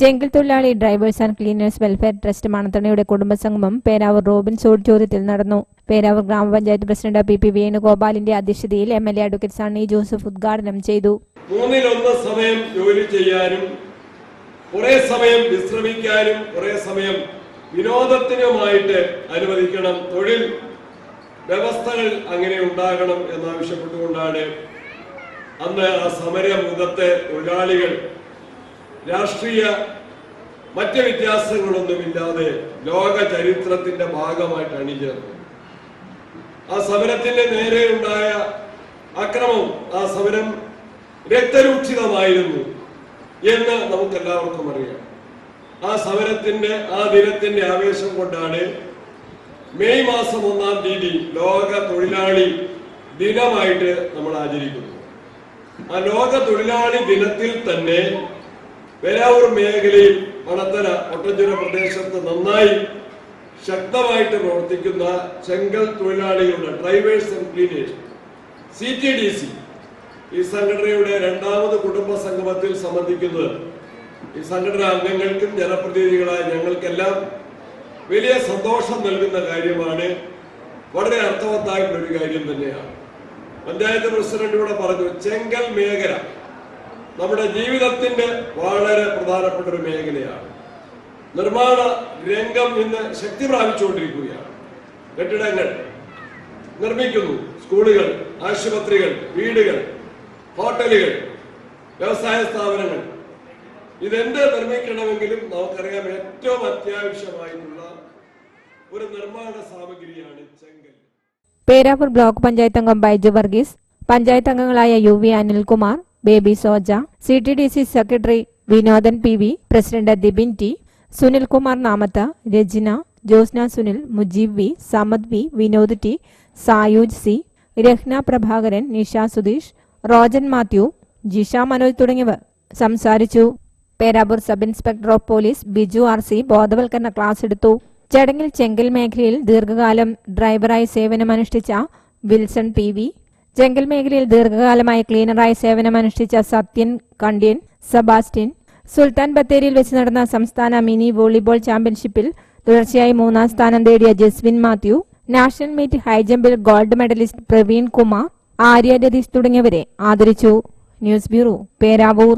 ചെങ്കിൽ തൊഴിലാളി drivers and cleaners welfare trust മണത്തണയുടെ കുടുംബസംഗമം Peravoor Robins ഓഡിറ്റോറിയത്തിൽ നടന്നു. പേരാവൂർ ഗ്രാമപഞ്ചായത്ത് പ്രസിഡന്റ് പി പി വേണുഗോപാലിന്റെ അധ്യക്ഷതയിൽ M L A advocate Sunny Joseph ഉദ്ഘാടനം ചെയ്തു. മൂന്നിലൊന്ന് സമയം ജോലി ചെയ്യാനും കുറെ സമയം വിശ്രമിക്കാനും കുറെ സമയം വിനോദത്തിനുമായിട്ട് അനുവദിക്കണം. തൊഴിൽ വ്യവസ്ഥകൾ അങ്ങനെ ഉണ്ടാകണം എന്നാവശ്യപ്പെട്ടുകൊണ്ടാണ് അന്ന് ആ സമരമുഖത്തെ തൊഴിലാളികൾ രാഷ്ട്രീയ മറ്റ് വ്യത്യാസങ്ങളൊന്നുമില്ലാതെ ലോക ചരിത്രത്തിന്റെ ഭാഗമായിട്ട് അണിചേർന്നു ആ സമരത്തിന്റെ നേരെ ഉണ്ടായ അക്രമം ആ സമരം രക്തരൂക്ഷിതമായിരുന്നു എന്ന് നമുക്ക് എല്ലാവർക്കും അറിയാം. ആ സമരത്തിന്റെ ആ ദിനത്തിന്റെ ആവേശം കൊണ്ടാണ് മെയ് മാസം ഒന്നാം തീയതി ലോക തൊഴിലാളി ദിനമായിട്ട് നമ്മൾ ആചരിക്കുന്നു ആ ലോക തൊഴിലാളി ദിനത്തിൽ തന്നെ പേരാവൂർ മേഖലയിൽ മണത്തല ഒട്ടഞ്ചുര പ്രദേശത്ത് നന്നായി ശക്തമായിട്ട് പ്രവർത്തിക്കുന്ന ചെങ്കൽ തൊഴിലാളികളുടെ drivers and cleaners C T D C ഈ സംഘടനയുടെ രണ്ടാമത് കുടുംബ സംഗമത്തിൽ സംബന്ധിക്കുന്നത് ഈ സംഘടന അംഗങ്ങൾക്കും ജനപ്രതിനിധികളായ ഞങ്ങൾക്കെല്ലാം വലിയ സന്തോഷം നൽകുന്ന കാര്യമാണ്. വളരെ അർത്ഥവത്തായിട്ടുള്ള ഒരു കാര്യം തന്നെയാണ്. പഞ്ചായത്ത് പ്രസിഡന്റ് ഇവിടെ പറഞ്ഞു ചെങ്കൽ മേഖല നമ്മുടെ ജീവിതത്തിന്റെ വളരെ പ്രധാനപ്പെട്ട ഒരു മേഖലയാണ്. നിർമ്മാണ രംഗം ഇന്ന് ശക്തി പ്രാപിച്ചുകൊണ്ടിരിക്കുകയാണ്. കെട്ടിടങ്ങൾ നിർമ്മിക്കുന്നു. സ്കൂളുകൾ ആശുപത്രികൾ വീടുകൾ ഹോട്ടലുകൾ വ്യവസായ സ്ഥാപനങ്ങൾ. ഇതെന്ത് നിർമ്മിക്കണമെങ്കിലും നമുക്കറിയാം ഏറ്റവും അത്യാവശ്യമായിട്ടുള്ള ഒരു നിർമ്മാണ സാമഗ്രിയാണ് ചെങ്കൽ പേരാവൂർ ബ്ലോക്ക് പഞ്ചായത്ത് അംഗം ബൈജു വർഗീസ് പഞ്ചായത്ത് അംഗങ്ങളായ U V Anilkumar Baby Soja C T D C secretary Vinodan P V president Dibin T Sunilkumar Namath Rajina Josna Sunil Mujeeb V Samad V Vinod T Sayooj C Rahna Prabhakaran Nisha Sudheesh Rojan Mathew Jisha Manoj തുടങ്ങിയവർ സംസാരിച്ചു. Peravoor sub inspector of police Biju R C ബോധവൽക്കരണ class എടുത്തു. ചടങ്ങിൽ ചെങ്കൽ മേഖലയിൽ ദീർഘകാലം ഡ്രൈവറായി സേവനമനുഷ്ഠിച്ച വിൽസൺ പി വി ചെങ്കൽ മേഖലയിൽ ദീർഘകാലമായി ക്ലീനറായി സേവനമനുഷ്ഠിച്ച സത്യൻ കണ്ടിയൻ സബാസ്റ്റിൻ സുൽത്താൻ ബത്തേരിയിൽ വെച്ച് നടന്ന സംസ്ഥാന മിനി വോളിബോൾ ചാമ്പ്യൻഷിപ്പിൽ തുടർച്ചയായി മൂന്നാം സ്ഥാനം നേടിയ ജസ്വിൻ മാത്യു നാഷണൽ മീറ്റ് ഹൈജമ്പിൽ ഗോൾഡ് മെഡലിസ്റ്റ് പ്രവീൺ കുമാർ ആര്യ രതീഷ് തുടങ്ങിയവരെ ആദരിച്ചു. News bureau Peravoor.